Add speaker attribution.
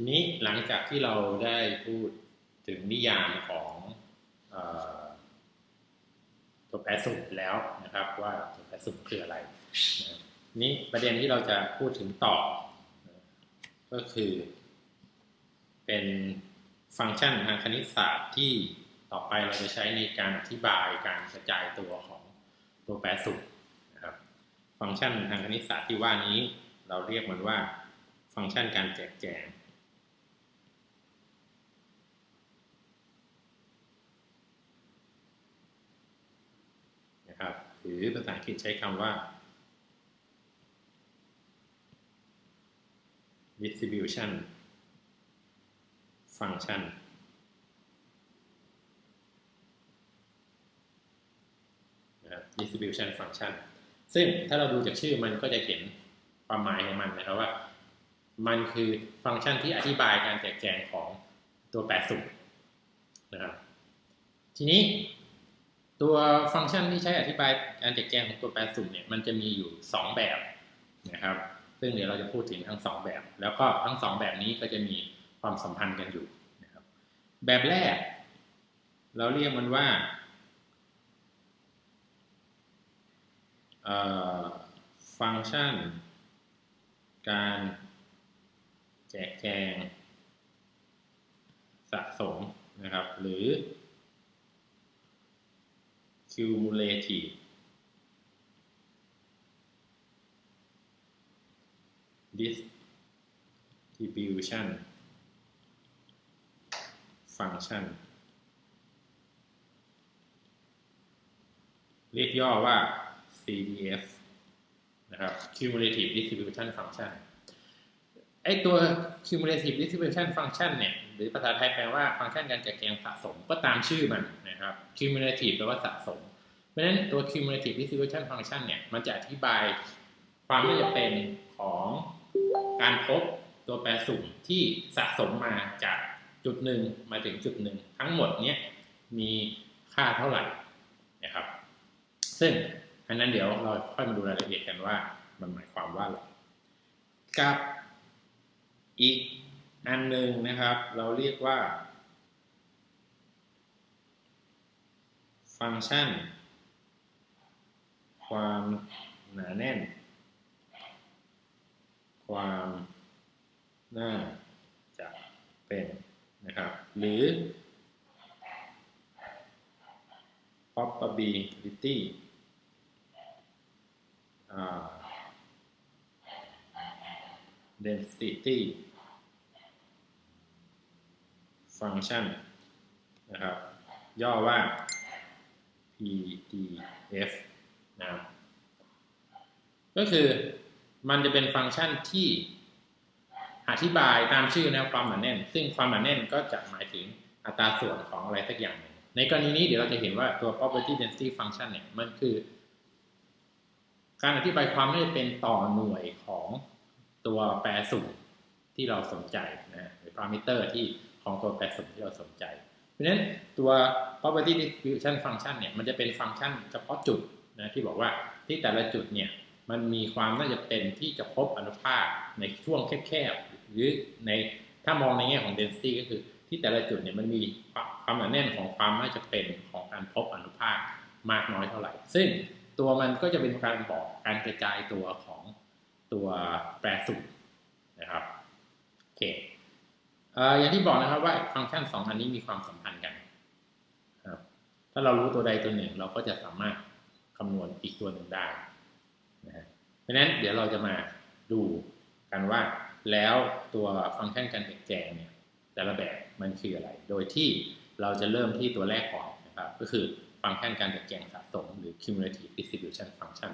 Speaker 1: ทีนี้หลังจากที่เราได้พูดถึงนิยามของอตัวแปรสุ่มแล้วนะครับ ว่าตัวแปรสุ่มคืออะไรนะนี้ประเด็นที่เราจะพูดถึงต่อ ก็คือ เป็นฟังก์ชันทางคณิตศาสตร์ที่ต่อไปเราจะใช้ในการอธิบายการกระจายตัวของตัวแปรสุ่มนะครับ ฟังก์ชันทางคณิตศาสตร์ที่ว่านี้ เราเรียกมันว่า ฟังก์ชันการแจกแจง นะครับ หรือภาษาอังกฤษใช้คำว่า distribution function นะครับ distribution function ซึ่งถ้าเราดูจากชื่อมันก็จะเห็นความหมายของมันนะครับว่า มันคือฟังก์ชันที่อธิบายการแจกแจงของตัวแปรสุ่มนะครับ ทีนี้ ตัวฟังก์ชันที่ใช้อธิบายการแจกแจงของตัวแปรสุ่มเนี่ยมันจะมีอยู่ 2 แบบนะครับ ซึ่งเดี๋ยวเราจะพูดถึงทั้ง 2 แบบ แล้วก็ทั้ง 2 แบบนี้ก็จะมีความสัมพันธ์กันอยู่นะครับ แบบแรก เราเรียกมันว่าฟังก์ชัน การแจกแจงสะสมนะครับ หรือ cumulative distribution function เรียกย่อว่า CDF นะครับ cumulative distribution function ไอตัว cumulative distribution function เนี่ย หรือภาษาไทยแปลว่าฟังก์ชันการแจกแจงสะสมก็ตามชื่อมันนะครับ cumulative แปลว่าสะสม เพราะฉะนั้นตัว cumulative distribution function เนี่ย มันจะอธิบายความน่จะเป็นของการพบตัวแปรสุ่มที่สะสมมาจากจุดหนึ่งมาถึงจุดหนึ่งทั้งหมดเนี้ยมีค่าเท่าไหร่นะครับ ซึ่งอันนั้นเดี๋ยวเราค่อยมาดูรายละเอียดกันว่ามันหมายความว่าอะไรกับ อีกอันหนึ่งนะครับ เราเรียกว่า ฟังก์ชัน ความหนาแน่น ความน่าจะเป็นนะครับ หรือ probability density function นะครับ ย่อว่า PDF นะครับก็คือมันจะเป็นฟังก์ชันที่อธิบายตามชื่อนะความหนาแน่น ซึ่งความหนาแน่นก็จะหมายถึงอัตราส่วนของอะไรสักอย่างหนึ่งในกรณีนี้เดี๋ยวเราจะเห็นว่าตัว probability density function เนี่ยมันคือ การอธิบายความน่าจะเป็นต่อหน่วยของ ตัวแปรสุ่มที่เราสนใจนะหรือ parameter ที่ของตัวแปรสุ่มที่เราสนใจ เพราะฉะนั้นตัว probability distribution function เนี่ยมันจะเป็นฟังก์ชันเฉพาะจุดนะที่บอกว่าที่แต่ละจุดเนี่ยมันมีความน่าจะเป็นที่จะพบอนุภาคในช่วงแคบๆหรือในถ้ามองในแง่ของ density ก็คือที่แต่ละจุดเนี่ยมันมีความหนาแน่นของความน่าจะเป็นของการพบอนุภาคมากน้อยเท่าไหร่ ซึ่งตัวมันก็จะเป็นการบอกการกระจายตัวของ ตัวแปรสุ่มนะครับโอเคอย่างที่บอกนะครับว่าฟังก์ชันสองอันนี้มีความสัมพันธ์กันครับถ้าเรารู้ตัวใดตัวหนึ่ง เราก็จะสามารถคำนวณอีกตัวหนึ่งได้นะฮะเพราะฉะนั้นเดี๋ยวเราจะมาดูกันว่าแล้วตัวฟังก์ชันการแจกแจงเนี่ยแต่ละแบบมันคืออะไร โดยที่เราจะเริ่มที่ตัวแรกก่อนนะครับ ก็คือฟังก์ชันการแจกแจงสะสมหรือ cumulative distribution function